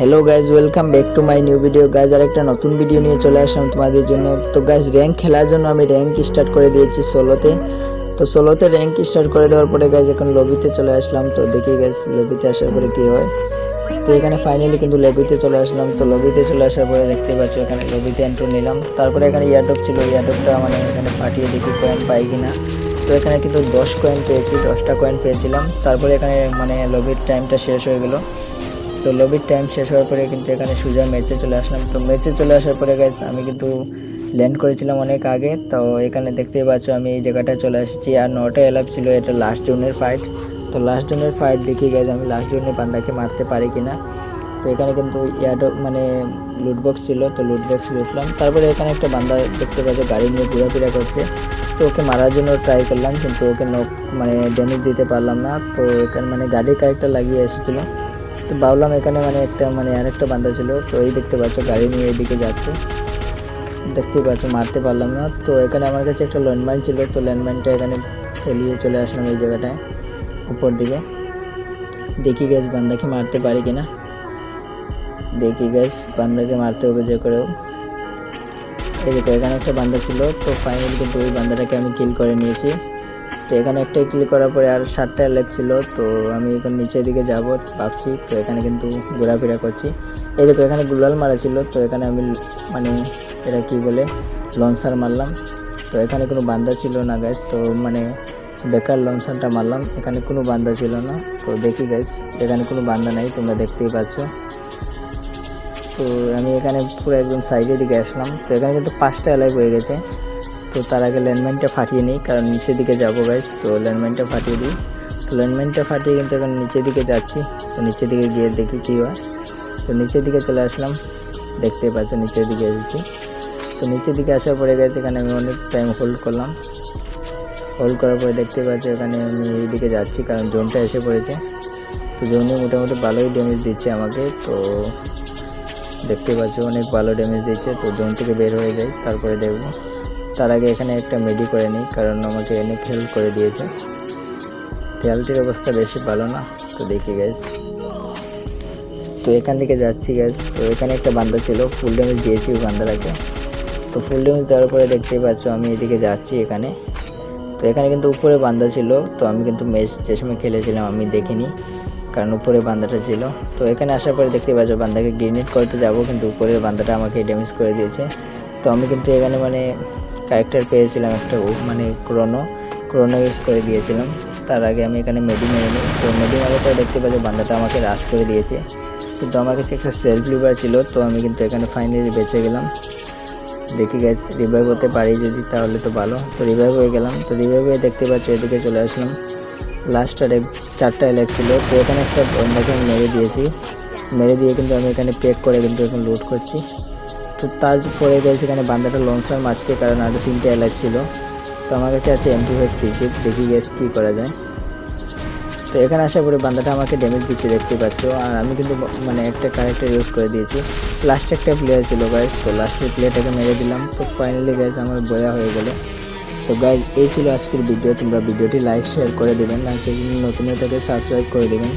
Hello guys welcome back to my new video guys আর একটা নতুন video নিয়ে চলে আসলাম তোমাদের জন্য। তো গাইজ র্যাঙ্ক খেলার জন্য আমি র্যাঙ্ক স্টার্ট করে দিয়েছি ষোলোতে। তো ষোলোতে র্যাঙ্ক স্টার্ট করে দেওয়ার পরে গাইজ এখন লবিতে চলে আসলাম। তো দেখি গাইজ লবিতে আসার পরে কী হয়। তো এখানে ফাইনালি কিন্তু লবিতে চলে আসলাম। তো লবিতে চলে আসার পরে দেখতে পাচ্ছ, এখানে লবিতে এন্ট্রো নিলাম। তারপরে এখানে ইয়ারডপ ছিল। ইয়ারডপটা মানে এখানে ফাটিয়ে দেখি কয়েন পাই কিনা। তো এখানে কিন্তু দশ কয়েন পেয়েছি, দশটা কয়েন পেয়েছিলাম। তারপরে এখানে মানে লবির টাইমটা শেষ হয়ে গেলো। তো লবির টাইম শেষ হওয়ার পরে কিন্তু এখানে সোজা ম্যাচে চলে আসলাম। তো ম্যাচে চলে আসার পরে গাইজ আমি কিন্তু ল্যান্ড করেছিলাম অনেক আগে। তো এখানে দেখতেই পাচ্ছ আমি এই জায়গাটায় চলে এসেছি। আর নটা এলাপ ছিল, এটা লাস্ট জোনের ফাইট তো লাস্ট জোনের ফাইট দেখি গেছে আমি লাস্ট জোনের বান্দাকে মারতে পারি কিনা। তো এখানে কিন্তু ইয়ার মানে লুটবক্স ছিল, তো লুটবক্স লুটলাম তারপরে এখানে একটা বান্দা দেখতে পাচ্ছ, গাড়ি নিয়ে ঘোরাফেরা করছে। তো ওকে মারার জন্য ট্রাই করলাম, কিন্তু ওকে নক মানে ড্যামেজ দিতে পারলাম না। তো এখানে মানে গাড়ির কারেক্টটা লাগিয়ে এসেছিল। তো ভাবলাম এখানে মানে একটা মানে আরেকটা বান্দা ছিল, তো এই দেখতে পাচ্ছ গাড়ি নিয়ে এইদিকে যাচ্ছে। দেখতেই পাচ্ছ, মারতে পারলাম না। তো এখানে আমার কাছে একটা ল্যান্ডমাইন ছিল, তো ল্যান্ডমাইনটা এখানে ফেলিয়ে চলে আসলাম এই জায়গাটায়, উপর দিকে। দেখি গ্যাস বান্দাকে মারতে পারি কিনা। দেখি গ্যাস বান্দাকে মারতে হবে যে করেও। এই দেখো, এখানে একটা বান্দা ছিল, তো ফাইনালি কিন্তু ওই বান্দাটাকে আমি কিল করে নিয়েছি। তো এখানে একটাই ক্লিক করার পরে আর সাতটা লেগ ছিল, তো আমি এখন নিচের দিকে যাব ভাবছি, তো এখানে কিন্তু ঘোরাফেরা করছি। এই দেখো, এখানে গুলাল মারা ছিল, তো এখানে আমি মানে এটা কি বলে, লঞ্চার মারলাম। তো এখানে কোনো বান্দা ছিল না গ্যাস তো মানে বেকার লঞ্চারটা মারলাম। এখানে কোনো বান্দা ছিল না, তো দেখি গ্যাস এখানে কোনো বান্দা নাই, তোমরা দেখতেই পাচ্ছ। তো আমি এখানে পুরো একদম সাইডের দিকে আসলাম, তো এখানে কিন্তু পাঁচটা এলাইভ হয়ে গেছে। তো তার আগে ল্যান্ডমাইনটা ফাটিয়ে নিই, কারণ নিচের দিকে যাব গাইস তো ল্যান্ডমাইনটা ফাটিয়ে দিই। তো ল্যান্ডমাইনটা ফাটিয়ে কিন্তু এখন নিচের দিকে যাচ্ছি, তো নিচের দিকে গিয়ে দেখি কী হয়। তো নিচের দিকে চলে আসলাম দেখতে পাচ্ছ নিচের দিকে এসেছি। তো নিচের দিকে আসার পরে গেছে এখানে আমি অনেক টাইম হোল্ড করলাম। হোল্ড করার পরে দেখতে পাচ্ছি এখানে আমি এইদিকে যাচ্ছি, কারণ জোনটা এসে পড়েছে। তো জোনে মোটামুটি ভালোই ড্যামেজ দিচ্ছে আমাকে, তো দেখতে পাচ্ছ অনেক ভালো ড্যামেজ দিচ্ছে। তো জোন থেকে বের হয়ে যাই, তারপরে দেখব। তার আগে এখানে একটা মেডি করে নিই, কারণ আমাকে অনেক হেল্প করে দিয়েছে। খেয়ালটির অবস্থা বেশি ভালো না, তো দেখি গ্যাস তো এখান থেকে যাচ্ছি গ্যাস তো এখানে একটা বান্দা ছিল ফুল ড্যামেজ দিয়েছি ওই বান্দাটাকে। তো ফুল ড্যামেজ দেওয়ার পরে দেখতেই পাচ্ছ, আমি এদিকে যাচ্ছি এখানে। তো এখানে কিন্তু উপরে বান্দা ছিল, তো আমি কিন্তু ম্যাচ যে সময় খেলেছিলাম আমি দেখিনি, কারণ উপরে বান্দাটা ছিল। তো এখানে আসার পরে দেখতে পাচ্ছ, বান্দাকে গ্রেনেড করতে যাব, কিন্তু উপরের বান্দাটা আমাকে ড্যামেজ করে দিয়েছে। তো আমি কিন্তু এখানে মানে ক্যারেক্টার পেয়েছিলাম একটা মানে ক্রোনো ক্রোনো ইউজ করে দিয়েছিলাম। তার আগে আমি এখানে মেডি মেরে নিই তো মেডি মারার পরে দেখতে পাচ্ছি বান্দাটা আমাকে রাশ করে দিয়েছে। কিন্তু আমার কাছে একটা সেলফ লিভার ছিল, তো আমি কিন্তু এখানে ফাইনালি বেঁচে গেলাম। দেখি গ্যাস রিভাইভ হতে পারি যদি, তাহলে তো ভালো। তো রিভাইভ হয়ে গেলাম। তো রিভাইভ হয়ে দেখতে পাচ্ছি এদিকে চলে আসলাম। লাস্টটারে চারটা এলাক ছিল। তো এখানে একটা বন্ধাকে আমি মেরে দিয়েছি। মেরে দিয়ে কিন্তু আমি এখানে পেক করে কিন্তু এখন লুট করছি। তো তারপরে গেছে এখানে বান্দাটা লঞ্চার মারছে, কারণ আরও তিনটে এলাক ছিল। তো আমার কাছে আছে এমপি ফাইভ দেখি গ্যাস কী করা যায়। তো এখানে আসার পরে বান্দাটা আমাকে ড্যামেজ দিচ্ছে, দেখতে পাচ্ছ। আর আমি কিন্তু মানে একটা ক্যারেক্টার ইউজ করে দিয়েছি। লাস্ট একটা প্লেয়ার ছিল গাইজ তো লাস্টের প্লেয়ারটাকে মেরে দিলাম। তো ফাইনালি গাইজ আমার বয়া হয়ে গেলো। তো গাইজ এই ছিল আজকের ভিডিও তোমরা ভিডিওটি লাইক শেয়ার করে দেবেন। আর চ্যানেল নতুন হয়ে সাবস্ক্রাইব করে দেবেন।